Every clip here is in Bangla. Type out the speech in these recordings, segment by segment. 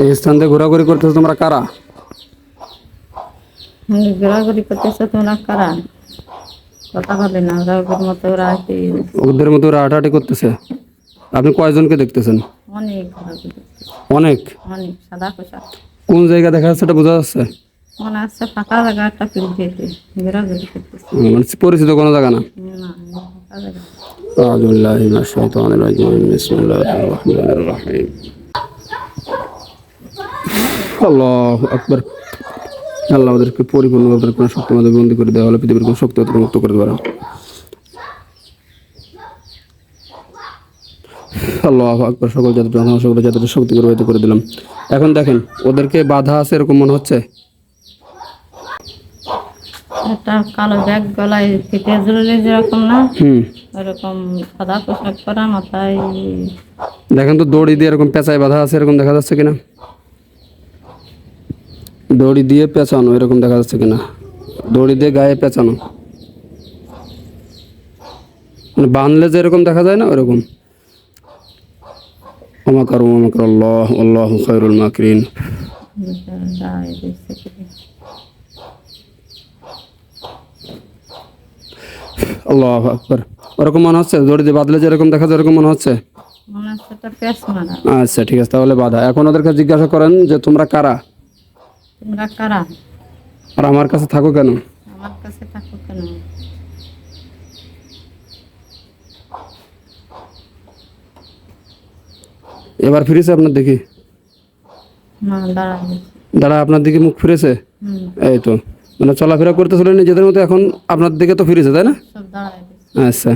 এই স্থান দিয়ে ঘোরাঘুরি করতেছো তোমরা কারা হুম, ঘোরাঘুরি করতেছে তোমরা কারা কথা বলে না ওরা ওদের মতো ওরা কি ওদের মতো ওরা হাঁটাহাঁটি করতেছে আপনি কয়জনকে দেখতেছেন অনেক ঘোরাঘুরি করতেছে, অনেক অনেক সাদা পোশাক কোন জায়গা দেখা যাচ্ছে এটা বোঝা যাচ্ছে মনে হচ্ছে ফাঁকা জায়গা একটা ফিল দিয়েছে ঘোরাঘুরি করতেছে হুম, মানে পরিচিত কোনো জায়গা না না ফাঁকা জায়গা أعوذ بالله من الشيطان الرجيم بسم الله الرحمن الرحيم আল্লাহ আকবর। আল্লাহ আমাদেরকে পরিপূর্ণভাবে কোনো শক্তি আমাদের বন্দি করে দেওয়া হলে পৃথিবীর কোনো শক্তি মুক্ত করে দেওয়া আল্লাহ আকবর সকল জাতির প্রধান সকল জাতির শক্তি করে দিলাম। এখন দেখেন ওদেরকে বাধা আছে এরকম মনে হচ্ছে? একটা কালো ব্যাগ গলায় ফিতে ঝুললে যেরকম না? হুম। সাদা পোশাক পরা মাথায় দেখেন তো দড়ি দিয়ে এরকম পেঁচায় বাধা আছে এরকম দেখা যাচ্ছে কিনা? দড়ি দিয়ে পেঁচানো এরকম দেখা যাচ্ছে কিনা? দড়ি দিয়ে গায়ে পেঁচানো। মানে বানলে যে এরকম দেখা যায় না ওরকম। অমাকার অমাকার আল্লাহ আল্লাহ খৈরুল মাকরিন। আল্লাহ আকবর। ওরকম মনে হচ্ছে? দড়ি দিয়ে বাঁধলে যেরকম দেখা যায় এরকম মনে হচ্ছে? আচ্ছা ঠিক আছে তাহলে বাধা। এখন ওদেরকে জিজ্ঞাসা করেন যে তোমরা কারা? তোমরা কারা? আর আমার কাছে থাকো কেন? আমার কাছে থাকো কেন? এবার ফিরেছে আপনার দেখি না দাঁড়া আপনার দিকে মুখ ফিরেছে? এই তো। মানে চলাফেরা করতেছিল নিজেদের মতো এখন আপনার দিকে তো ফিরেছে তাই না? আচ্ছা।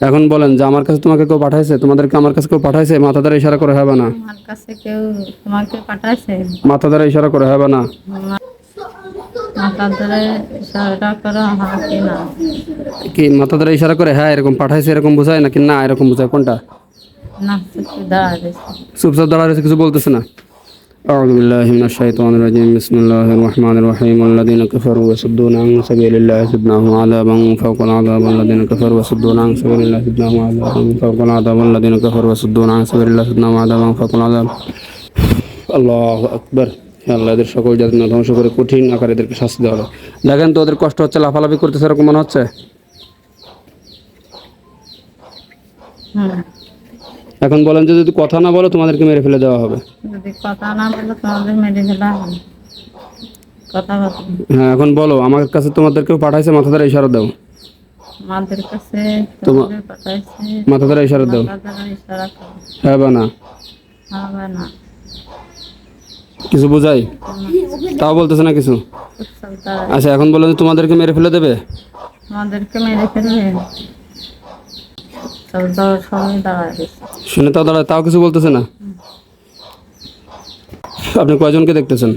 এখন বলেন যে আমার কাছে তোমাকে কেউ পাঠাইছে? তোমাদেরকে আমার কাছে কেউ পাঠাইছে? মাথা দ্বারা ইশারা করে হবে না। তোমার কাছে কেউ তোমাকে পাঠাইছে? মাথা দ্বারা ইশারা করে হবে না। মাথা ইশারা করো হ্যাঁ কি না? কি মাথা দ্বারা ইশারা করে? হ্যাঁ এরকম পাঠাইছে এরকম বোঝায় নাকি না এরকম বোঝায়? কোনটা? না দাঁড়ায় চুপচাপ দাঁড়া কিছু বলতেছে না। أعوذ بالله من الشيطان الرجيم بسم الله الرحمن الرحيم والذين كفروا يصدون عن سبيل الله زدناهم عذابا فوق العذاب والذين كفروا يصدون عن سبيل الله زدناهم عذابا فوق العذاب والذين كفروا يصدون عن سبيل الله زدناهم عذابا فوق العذاب আল্লাহ আকবর আল্লাহ এদের সকল জাতি না ধ্বংস করে কঠিন আকারে এদেরকে শাস্তি দেওয়া হলো দেখেন তো ওদের কষ্ট হচ্ছে লাফালাফি করতেছে এরকম মনে হচ্ছে হুম এখন বলেন যে যদি কথা না বলো তোমাদেরকে মেরে ফেলে দেওয়া হবে। যদি কথা না বলো তোমাদের মেরে ফেলা হবে। কথা হ্যাঁ এখন বলো আমার কাছে তোমাদেরকে পাঠাইছে মাথা দ্বারা ইশারা দাও। আমাদের কাছে তোমাদের পাঠাইছে। মাথা দ্বারা ইশারা দাও। মাথা ধরে ইশারা করো। হ্যাঁ বা না। কিছু বোঝাই? তাও বলতেছে না কিছু? আচ্ছা এখন বলো তোমাদেরকে মেরে ফেলে দেবে? আমাদেরকে মেরে ফেলবে সব দাঁড়া সবাই দাঁড়ায় দিচ্ছে শুনে তাও দাঁড়ায় তাও কিছু বলতেছে না? আপনি কয়জনকে দেখতেছেন?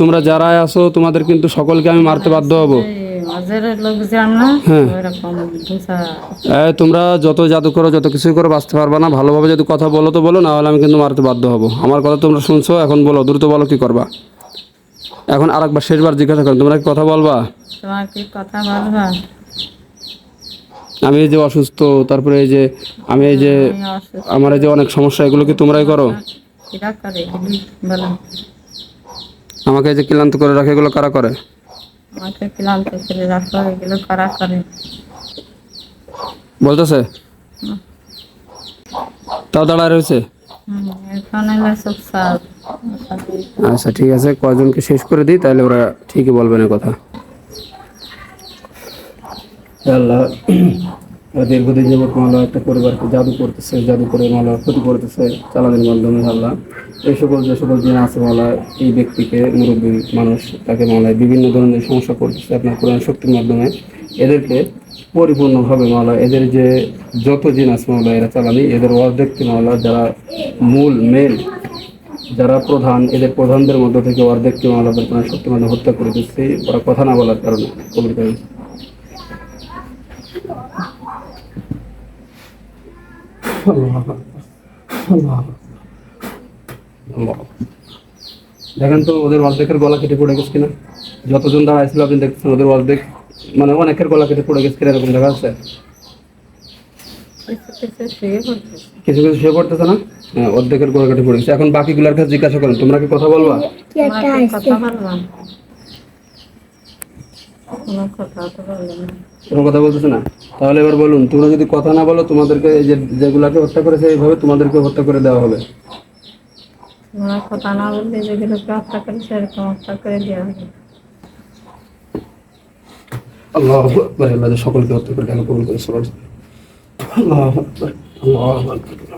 তোমরা যারা আসো তোমাদের কিন্তু সকলকে আমি মারতে বাধ্য হব। হ্যাঁ। তোমরা যত জাদু করো যত কিছুই করো বাঁচতে পারবা না। ভালোভাবে যদি কথা বলো তো বলো না হলে আমি কিন্তু মারতে বাধ্য হব। আমার কথা তোমরা শুনছো এখন বলো দ্রুত বলো কি করবা। এখন আরেকবার শেষবার জিজ্ঞাসা করেন তোমরা কি কথা বলবা? তোমার কি কথা বলবা? আমি এই যে অসুস্থ তারপরে এই যে আমি এই যে আমার এই যে অনেক সমস্যা এগুলো কি তোমরাই করো? আমাকে এই যে ক্লান্ত করে রাখে এগুলো কারা করে? আমাকে ক্লান্ত করে রাখো এগুলো কারা করে? বলতেছে? তাও দাঁড়ায় রয়েছে? আচ্ছা ঠিক আছে কয়জনকে শেষ করে দিই তাহলে ওরা ঠিকই বলবেন কথা। আল্লাহ দীর্ঘদিন যাবত মালা একটা পরিবারকে জাদু করতেছে, জাদু করে মালা ক্ষতি করতেছে চালানোর মাধ্যমে আল্লাহ। এই সকল যে সকল দিন আছে মালা, এই ব্যক্তিকে মুরব্বী মানুষ তাকে মালায় বিভিন্ন ধরনের সমস্যা করতেছে আপনার কোরআন শক্তির মাধ্যমে। এদেরকে পরিপূর্ণভাবে মালা, এদের যে যত জিন আছে মালা, এরা চালানি, এদের অর্ধেকটি মালা যারা মূল মেন যারা প্রধান, এদের প্রধানদের মধ্য থেকে অর্ধেককে মালাদের কোরআন শক্তির মাধ্যমে হত্যা করে দিচ্ছে, ওরা কথা না বলার কারণে। কবিতা দেখেন তো ওদের অর্ধেকের গলা কেটে পড়ে গেছে কিনা? যতজন দাঁড়াইছিল আপনি দেখছেন ওদের অর্ধেক মানে অনেকের গলা কেটে পড়ে গেছে এরকম দেখা যাচ্ছে? কিছু কিছু শুয়ে পড়তেছে না? হ্যাঁ অর্ধেকের গলা কেটে পড়ে গেছে। এখন বাকিগুলোর কাছে জিজ্ঞাসা করেন, তোমরা কি কথা বলবা? কথা বলবা কথা কোনো কথা বলতেছে না? তাহলে এবার বলুন তোমরা যদি কথা না বলো তোমাদেরকে এই যে যেগুলাকে হত্যা করেছে এইভাবে তোমাদেরকে হত্যা করে দেওয়া হবে। তোমরা কথা না বললে যেগুলোকে হত্যা করে সেরকম হত্যা করে দেওয়া হবে। আল্লাহ আকবার আল্লাহ সকলকে হত্যা করে কেন কবুল করে সবার আল্লাহ আকবার আল্লাহ আকবার।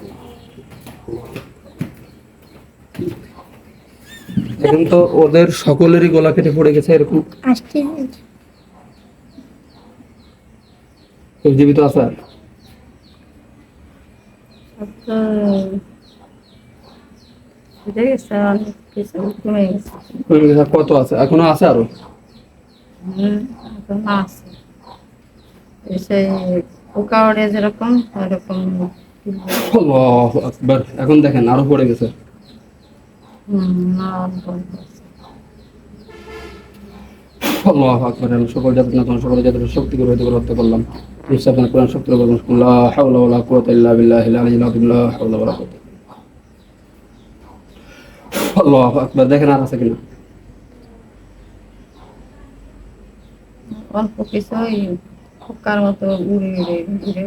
এখন তো ওদের সকলেরই গলা কেটে পড়ে গেছে এরকম কেউ জীবিত আছে আর? সব তো বুঝে গেছে অনেক কিছু কমে গেছে কমে গেছে। আর কত আছে? এখনও আছে আরও? আছে। যেরকম আল্লাহ এখন দেখেন আরও পড়ে গেছে। হুম, না অল্প অল্প আছে। আল্লাহ আকবার সকল জাতির না সকল জাতির শক্তি করে করে হত্যা করলাম। নিশ্চয় আপনার কোরআন শক্তি করে বলুন লা হাওলা ওয়ালা কুওয়াতা ইল্লা বিল্লাহিল আলিয়্যিল আযীম। লা হাওলা ওয়ালা কুওয়াতা আল্লাহু আকবার দেখেন আর আছে কিনা? অল্প কিছু মতো উড়ে ঘুরে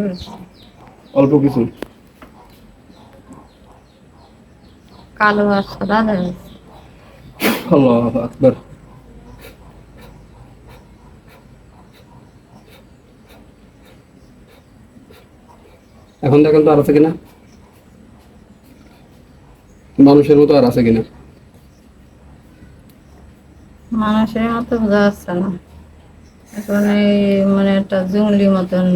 অল্প কিছু? কালো আর সাদা আল্লাহু আকবার। দেখেন তো আর আছে কিনা? মানুষের মতো আর আছে কিনা? মানুষের মতো বোঝা যাচ্ছে না। এখন এই মানে একটা জঙ্গলি মতন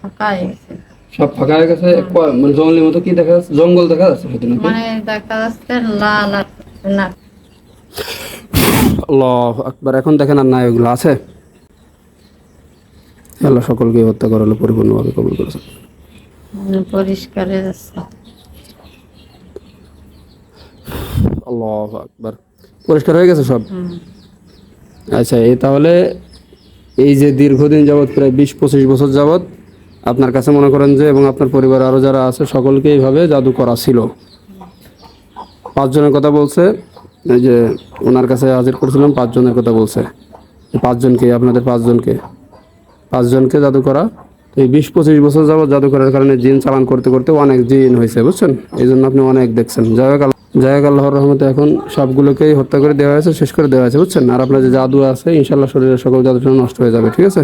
ফাঁকা হয়ে গেছে সব ফাঁকা হয়ে গেছে? মানে জঙ্গলের মতো কি দেখা যাচ্ছে? জঙ্গল দেখা যাচ্ছে মানে দেখা যাচ্ছে লাল আর না আল্লাহ আকবার। এখন দেখেন আর না এগুলো আছে? আল্লাহ সকলকে হত্যা করালো পরিপূর্ণভাবে কবুল করেছে পরিষ্কার আল্লাহ আকবার। পরিষ্কার হয়ে গেছে সব? আচ্ছা এই তাহলে এই যে দীর্ঘদিন যাবৎ প্রায় বিশ পঁচিশ বছর যাবৎ আপনার কাছে মনে করেন যে এবং আপনার পরিবার আরও যারা আছে সকলকে এইভাবে জাদু করা ছিল। পাঁচজনের কথা বলছে এই যে ওনার কাছে হাজির করেছিলাম পাঁচজনের কথা বলছে। পাঁচজনকে আপনাদের পাঁচজনকে। পাঁচজনকে জাদু করা। এই বিশ পঁচিশ বছর যাবৎ জাদু করার কারণে জিন চালান করতে করতে অনেক জিন হয়েছে, বুঝছেন? এই জন্য আপনি অনেক দেখছেন। যাই হোক যাই হোক, আল্লাহর রহমতে এখন সবগুলোকেই হত্যা করে দেওয়া হয়েছে, শেষ করে দেওয়া হয়েছে, বুঝছেন? আর আপনার যে জাদু আছে ইনশাল্লাহ শরীরের সকল জাদু নষ্ট হয়ে যাবে, ঠিক আছে।